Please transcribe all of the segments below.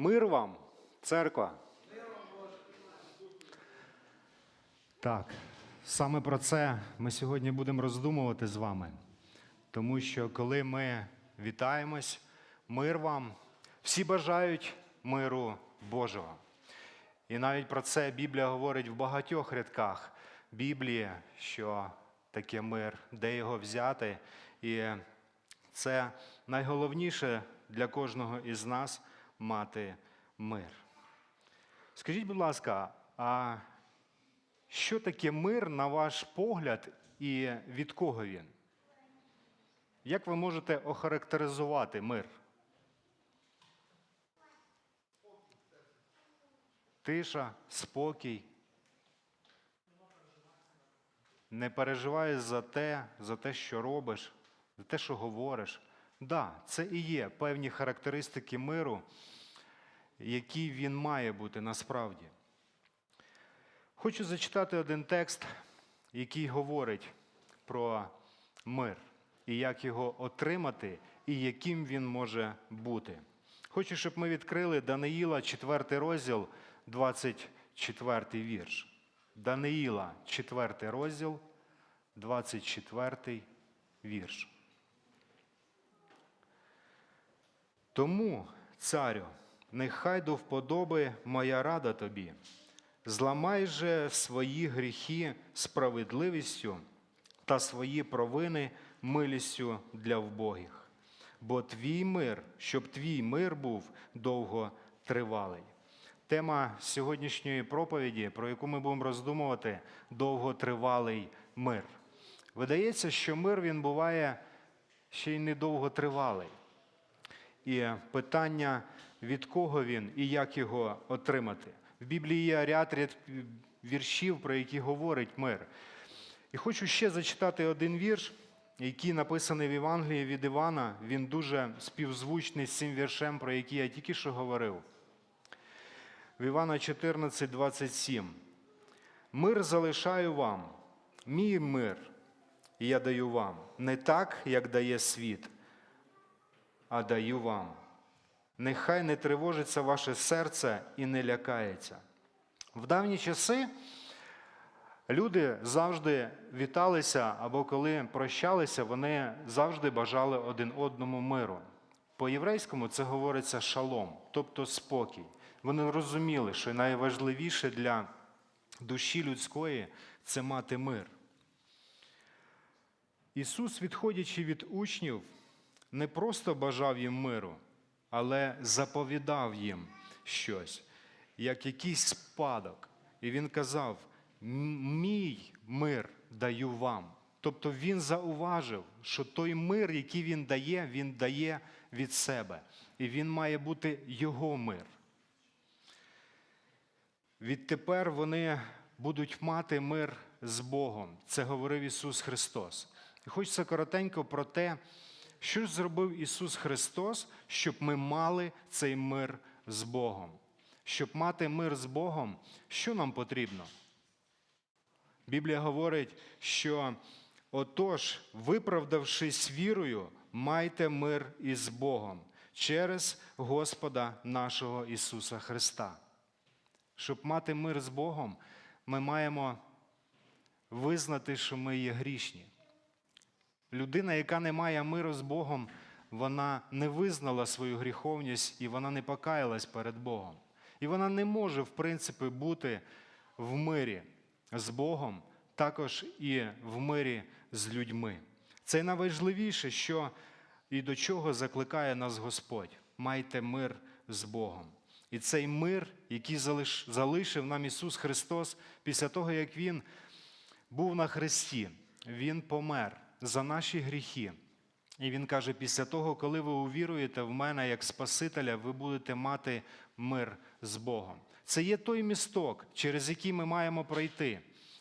Мир вам, церква. Так, саме про це ми сьогодні будемо роздумувати з вами. Тому що коли ми вітаємось, мир вам, всі бажають миру Божого. І навіть про це Біблія говорить в багатьох рядках Біблії, що таке мир, де його взяти. І це найголовніше для кожного із нас мати мир. Скажіть, будь ласка, а що таке мир, на ваш погляд, і від кого він? Як ви можете охарактеризувати мир? Тиша, спокій. Не переживаєш за те, за те, що робиш, за те, що говориш. Да, це і є певні характеристики миру, які він має бути насправді. Хочу зачитати один текст, який говорить про мир і як його отримати, і яким він може бути. Хочу, щоб ми відкрили Даниїла, 4 розділ, 24 вірш. Даниїла, 4 розділ, 24 вірш. Тому, царю, нехай до вподоби моя рада тобі. Зламай же свої гріхи справедливістю та свої провини милістю для вбогих. Бо твій мир, щоб твій мир був довготривалий. Тема сьогоднішньої проповіді, про яку ми будемо роздумувати, довготривалий мир. Видається, що мир він буває ще й недовготривалий. І питання, від кого він і як його отримати. В Біблії є ряд ряд віршів, про які говорить мир. І хочу ще зачитати один вірш, який написаний в Євангелії від Івана. Він дуже співзвучний з цим віршем, про який я тільки що говорив. В Івана 14, 27. Мир залишаю вам, мій мир я даю вам, не так, як дає світ, а даю вам. Нехай не тривожиться ваше серце і не лякається. В давні часи люди завжди віталися або коли прощалися, вони завжди бажали один одному миру. По-єврейському це говориться шалом, тобто спокій. Вони розуміли, що найважливіше для душі людської це мати мир. Ісус, відходячи від учнів, не просто бажав їм миру, але заповідав їм щось, як якийсь спадок. І він казав: Мій мир даю вам. Тобто він зауважив, що той мир, який він дає, він дає від себе. І він має бути його мир. Відтепер вони будуть мати мир з Богом. Це говорив Ісус Христос. І хочеться коротенько про те, що зробив Ісус Христос, щоб ми мали цей мир з Богом. Щоб мати мир з Богом, що нам потрібно? Біблія говорить, що отож, виправдавшись вірою, майте мир із Богом через Господа нашого Ісуса Христа. Щоб мати мир з Богом, ми маємо визнати, що ми є грішні. Людина, яка не має миру з Богом, вона не визнала свою гріховність і вона не покаялась перед Богом. І вона не може, в принципі, бути в мирі з Богом, також і в мирі з людьми. Це найважливіше, що і до чого закликає нас Господь. Майте мир з Богом. І цей мир, який залишив нам Ісус Христос після того, як Він був на Христі, Він помер за наші гріхи. І Він каже: після того, коли ви увіруєте в мене як Спасителя, ви будете мати мир з Богом. Це є той місток, через який ми маємо пройти.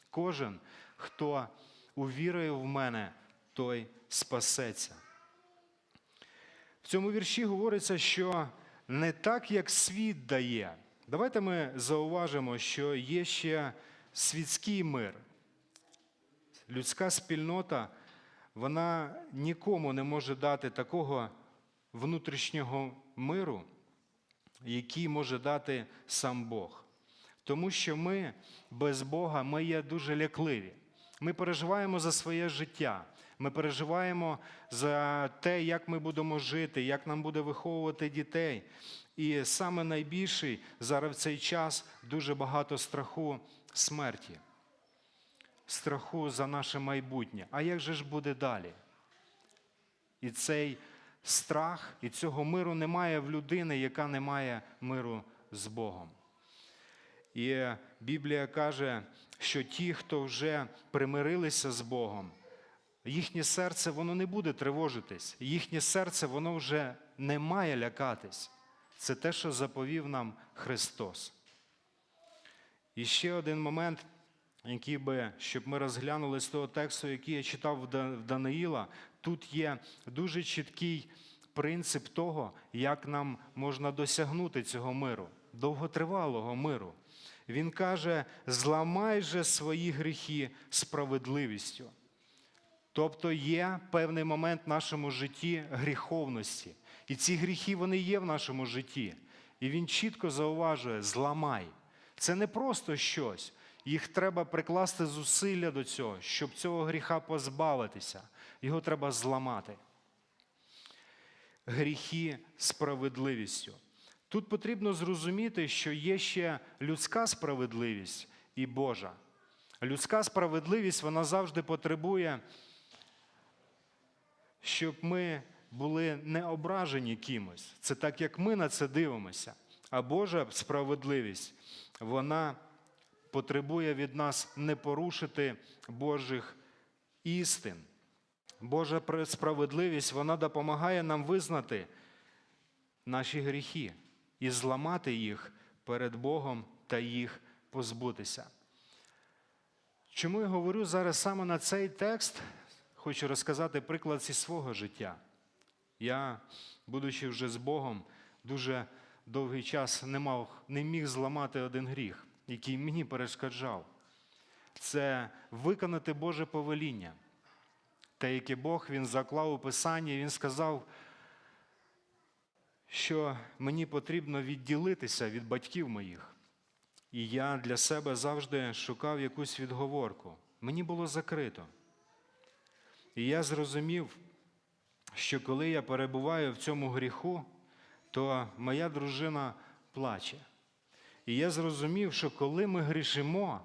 Кожен, хто увірує в мене, той спасеться. В цьому вірші говориться, що не так, як світ дає. Давайте ми зауважимо, що є ще світський мир. Людська спільнота, вона нікому не може дати такого внутрішнього миру, який може дати сам Бог. Тому що ми без Бога ми є дуже лякливі. Ми переживаємо за своє життя. Ми переживаємо за те, як ми будемо жити, як нам буде виховувати дітей. І саме найбільший зараз в цей час дуже багато страху смерті, страху за наше майбутнє. А як же ж буде далі? І цей страх, і цього миру немає в людини, яка не має миру з Богом. І Біблія каже, що ті, хто вже примирилися з Богом, їхнє серце воно не буде тривожитись, їхнє серце воно вже не має лякатись. Це те, що заповів нам Христос. І ще один момент, який би, щоб ми розглянули з того тексту, який я читав в Даниїла, тут є дуже чіткий принцип того, як нам можна досягнути цього миру, довготривалого миру. Він каже: зламай же свої гріхи справедливістю. Тобто є певний момент в нашому житті гріховності. І ці гріхи вони є в нашому житті. І він чітко зауважує: зламай. Це не просто щось. Їх треба прикласти зусилля до цього, щоб цього гріха позбавитися. Його треба зламати. Гріхи справедливістю. Тут потрібно зрозуміти, що є ще людська справедливість і Божа. Людська справедливість вона завжди потребує щоб ми були не ображені кимось. Це так, як ми на це дивимося. А Божа справедливість, вона потребує від нас не порушити Божих істин. Божа справедливість, вона допомагає нам визнати наші гріхи і зламати їх перед Богом та їх позбутися. Чому я говорю зараз саме на цей текст? Хочу розказати приклад зі свого життя. Я, будучи вже з Богом, дуже довгий час не, мав, не міг зламати один гріх, який мені перешкоджав. Це виконати Боже повеління. Те, яке Бог він заклав у Писанні, він сказав, що мені потрібно відділитися від батьків моїх. І я для себе завжди шукав якусь відговорку. Мені було закрито. І я зрозумів, що коли я перебуваю в цьому гріху, то моя дружина плаче. І я зрозумів, що коли ми грішимо,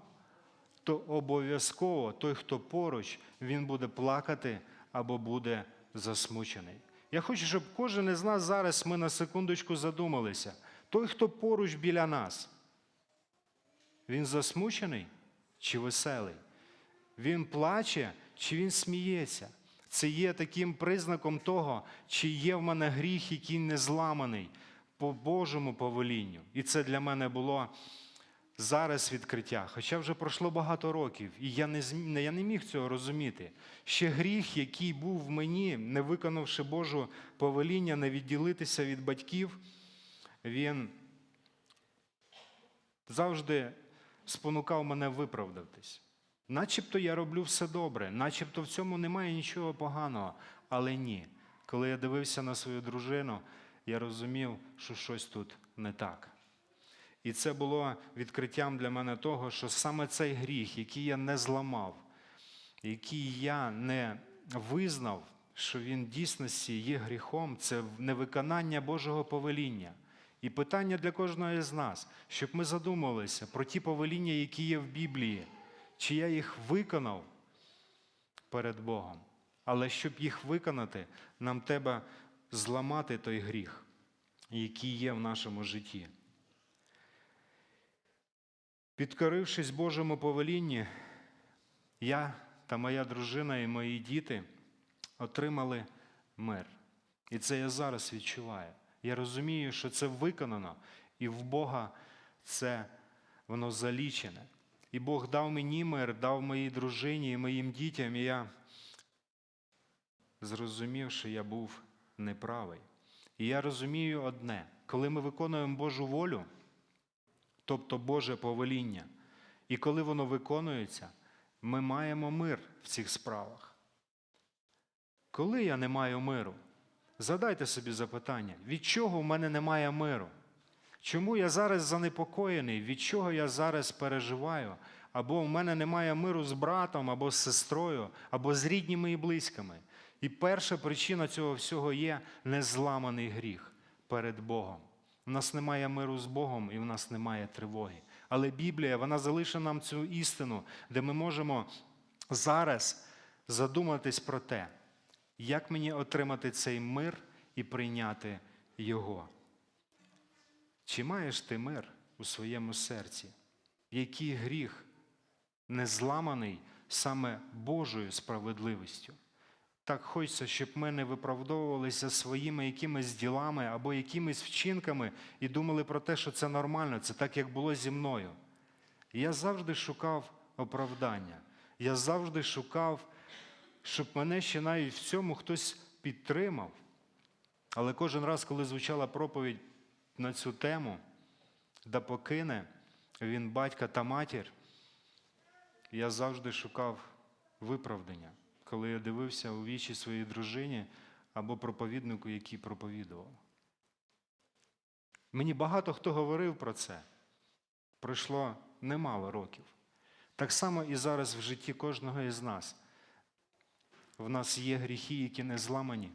то обов'язково той, хто поруч, він буде плакати або буде засмучений. Я хочу, щоб кожен із нас зараз ми на секундочку задумалися. Той, хто поруч біля нас, він засмучений чи веселий? Він плаче чи він сміється? Це є таким признаком того, чи є в мене гріх, який не зламаний по Божому повелінню. І це для мене було зараз відкриття. Хоча вже пройшло багато років, і я не, я не міг цього розуміти. Ще гріх, який був в мені, не виконавши Божу повеління, не відділитися від батьків, він завжди спонукав мене виправдатись. Начебто я роблю все добре, начебто в цьому немає нічого поганого. Але ні. Коли я дивився на свою дружину, я розумів, що щось тут не так. І це було відкриттям для мене того, що саме цей гріх, який я не зламав, який я не визнав, що він в дійсності є гріхом, це невиконання Божого повеління. І питання для кожного з нас, щоб ми задумалися про ті повеління, які є в Біблії, чи я їх виконав перед Богом. Але щоб їх виконати, нам треба зламати той гріх, який є в нашому житті. Підкорившись Божому повелінні, я та моя дружина і мої діти отримали мир. І це я зараз відчуваю. Я розумію, що це виконано, і в Бога це воно залічене. І Бог дав мені мир, дав моїй дружині і моїм дітям, і я зрозумів, що я був неправий. І я розумію одне: коли ми виконуємо Божу волю, тобто Боже повеління, і коли воно виконується, ми маємо мир в цих справах. Коли я не маю миру, задайте собі запитання, від чого в мене немає миру? Чому я зараз занепокоєний? Від чого я зараз переживаю? Або в мене немає миру з братом, або з сестрою, або з рідніми і близькими. І перша причина цього всього є незламаний гріх перед Богом. У нас немає миру з Богом і в нас немає тривоги. Але Біблія вона залишила нам цю істину, де ми можемо зараз задуматись про те, як мені отримати цей мир і прийняти його. Чи маєш ти мир у своєму серці? Який гріх не зламаний саме Божою справедливістю? Так хочеться, щоб ми не виправдовувалися своїми якимись ділами або якимись вчинками і думали про те, що це нормально, це так, як було зі мною. Я завжди шукав оправдання. Я завжди шукав, щоб мене ще навіть в цьому хтось підтримав. Але кожен раз, коли звучала проповідь на цю тему, да покине він батька та матір, я завжди шукав виправдання, коли я дивився у вічі своїй дружині або проповіднику, який проповідував. Мені багато хто говорив про це. Пройшло немало років. Так само і зараз в житті кожного із нас. В нас є гріхи, які не зламані.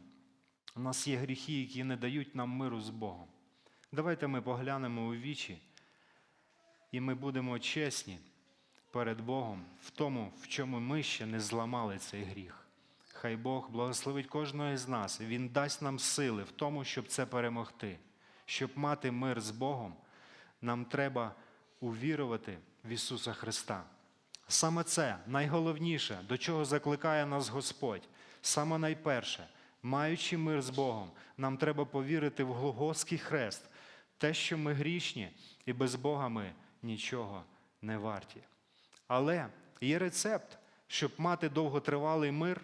У нас є гріхи, які не дають нам миру з Богом. Давайте ми поглянемо у вічі, і ми будемо чесні перед Богом в тому, в чому ми ще не зламали цей гріх. Хай Бог благословить кожного із нас, Він дасть нам сили в тому, щоб це перемогти. Щоб мати мир з Богом, нам треба увірувати в Ісуса Христа. Саме це найголовніше, до чого закликає нас Господь. Саме найперше, маючи мир з Богом, нам треба повірити в Голгофський хрест, те, що ми грішні, і без Бога ми нічого не варті. Але є рецепт, щоб мати довготривалий мир,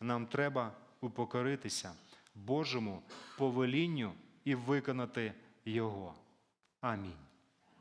нам треба упокоритися Божому повелінню і виконати Його. Амінь.